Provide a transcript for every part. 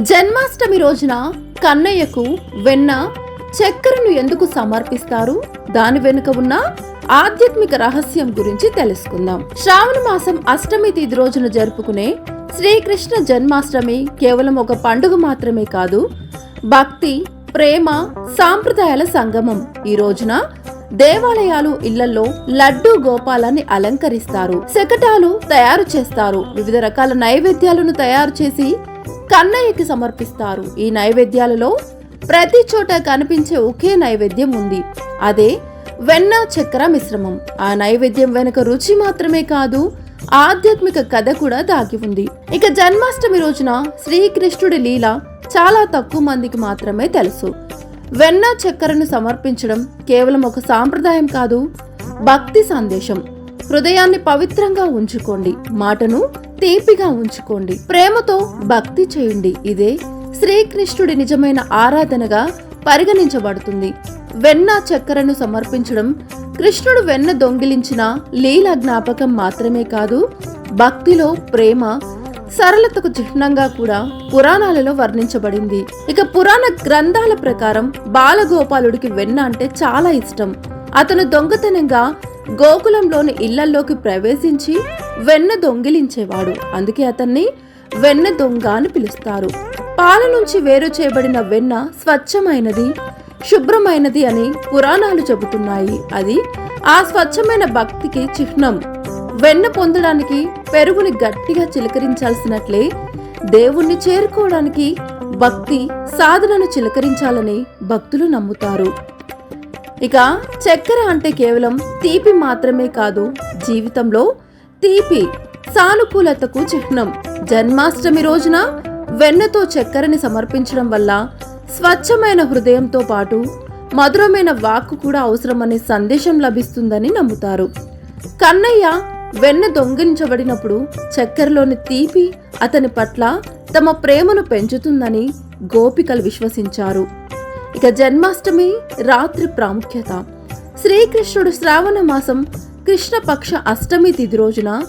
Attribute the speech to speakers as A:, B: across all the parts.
A: జన్మాష్టమి రోజున కన్నయ్యకు వెన్న చక్కెరను ఎందుకు సమర్పిస్తారు? దాని వెనుక ఉన్న ఆధ్యాత్మిక రహస్యం గురించి తెలుసుకుందాం. శ్రావణ మాసం అష్టమి తిథి రోజున జరుపుకునే శ్రీకృష్ణ జన్మాష్టమి కేవలం ఒక పండుగ మాత్రమే కాదు భక్తి ప్రేమ సాంప్రదాయాల సంగమం. ఈ రోజున దేవాలయాలు ఇళ్ళలో లడ్డు గోపాలాన్ని అలంకరిస్తారు శకటాలు తయారు చేస్తారు. వివిధ రకాల నైవేద్యాలను తయారు చేసి కన్నయ్యకి సమర్పిస్తారు. ఈ నైవేద్యాలలో ప్రతి చోట కనిపించే ఒకే నైవేద్యం ఉంది. అదే వెన్న చక్కెర మిశ్రమం. ఆ నైవేద్యం వెనుక రుచి మాత్రమే కాదు ఆధ్యాత్మిక కథ కూడా దాగి ఉంది. ఇక జన్మాష్టమి రోజున శ్రీకృష్ణుడి లీల చాలా తక్కువ మందికి మాత్రమే తెలుసు. వెన్న చక్కెరను సమర్పించడం కేవలం ఒక సాంప్రదాయం కాదు భక్తి సందేశం. హృదయాన్ని పవిత్రంగా ఉంచుకోండి. మాటను తీపిగా ఉంచుకోండి. ప్రేమతో భక్తి చేయండి. ఇదే శ్రీకృష్ణుడి నిజమైన ఆరాధనగా పరిగణించబడుతుంది. వెన్న చక్కెరను సమర్పించడం కృష్ణుడు వెన్న దొంగిలించిన లీల జ్ఞాపకం మాత్రమే కాదు భక్తిలో ప్రేమ సరళతకు చిహ్నంగా కూడా పురాణాలలో వర్ణించబడింది. ఇక పురాణ గ్రంథాల ప్రకారం బాలగోపాలుడికి వెన్న అంటే చాలా ఇష్టం. అతను దొంగతనంగా గోకులంలోని ఇళ్ళల్లోకి ప్రవేశించి వెన్న దొంగిలించేవాడు. అందుకే అతన్ని వెన్న దొంగ అని పిలుస్తారు. పాల నుంచి వేరు చేయబడిన వెన్న స్వచ్ఛమైనది శుభ్రమైనది అని పురాణాలు చెబుతున్నాయి. అది ఆ స్వచ్ఛమైన భక్తికి చిహ్నం. వెన్న పొందడానికి పెరుగుని గట్టిగా చిలకరించాల్సినట్లే దేవుణ్ణి చేరుకోవడానికి భక్తి సాధనను చిలకరించాలని భక్తులు నమ్ముతారు. ఇక చక్కెర అంటే కేవలం తీపి మాత్రమే కాదు జీవితంలో తీపి సానుకూలతకు చిహ్నం. జన్మాష్టమి రోజున వెన్నతో చక్కెరని సమర్పించడం వల్ల స్వచ్ఛమైన హృదయంతో పాటు మధురమైన వాక్కు కూడా అవసరమనే సందేశం లభిస్తుందని నమ్ముతారు. కన్నయ్య వెన్న దొంగిలించబడినప్పుడు చక్కెరలోని తీపి అతని పట్ల తమ ప్రేమను పెంచుతుందని గోపికలు విశ్వసించారు. ఇక జన్మాష్టమి రాత్రి ప్రాముఖ్యత. శ్రీకృష్ణుడు శ్రావణ మాసం కృష్ణపక్ష అష్టమి తిథి రోజున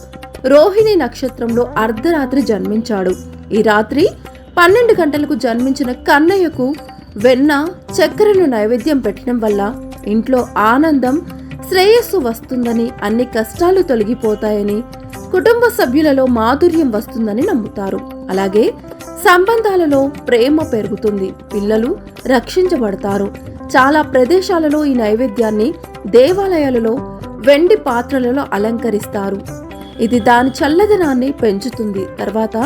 A: రోహిణి నక్షత్రంలో అర్ధరాత్రి జన్మించాడు. ఈ రాత్రి పన్నెండు గంటలకు జన్మించిన కన్నయ్యకు వెన్న చక్కెరను నైవేద్యం పెట్టడం వల్ల ఇంట్లో ఆనందం శ్రేయస్సు వస్తుందని అన్ని కష్టాలు తొలగిపోతాయని కుటుంబ సభ్యులలో మాధుర్యం వస్తుందని నమ్ముతారు. అలాగే సంబంధాలలో ప్రేమ పెరుగుతుంది. పిల్లలు రక్షించబడతారు. చాలా ప్రదేశాలలో ఈ నైవేద్యాన్ని దేవాలయాలలో వెండి పాత్రలలో అలంకరిస్తారు. ఇది దాని చల్లదనాన్ని పెంచుతుంది. తర్వాత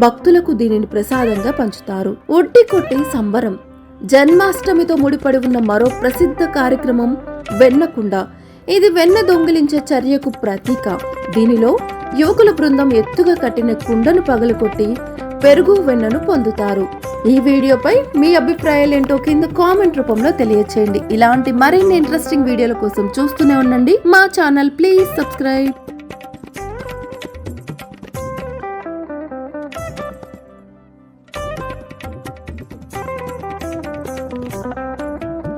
A: భక్తులకు దీనిని ప్రసాదంగా పంచుతారు. ఒడ్డి కొట్టి సంబరం. జన్మాష్టమితో ముడిపడి ఉన్న మరో ప్రసిద్ధ కార్యక్రమం వెన్నకుండ. ఇది వెన్న దొంగిలించే చర్యకు ప్రతీక. దీనిలో యువకుల బృందం ఎత్తుగా కట్టిన కుండను పగలకొట్టి పెరుగు వెన్నను పొందుతారు. ఈ వీడియోపై మీ అభిప్రాయాలు ఏంటో కింద కామెంట్ రూపంలో తెలియచేయండి. ఇలాంటి మరిన్ని ఇంట్రెస్టింగ్ వీడియోల కోసం చూస్తూనే ఉండండి. మా ఛానల్ ప్లీజ్ సబ్స్క్రైబ్.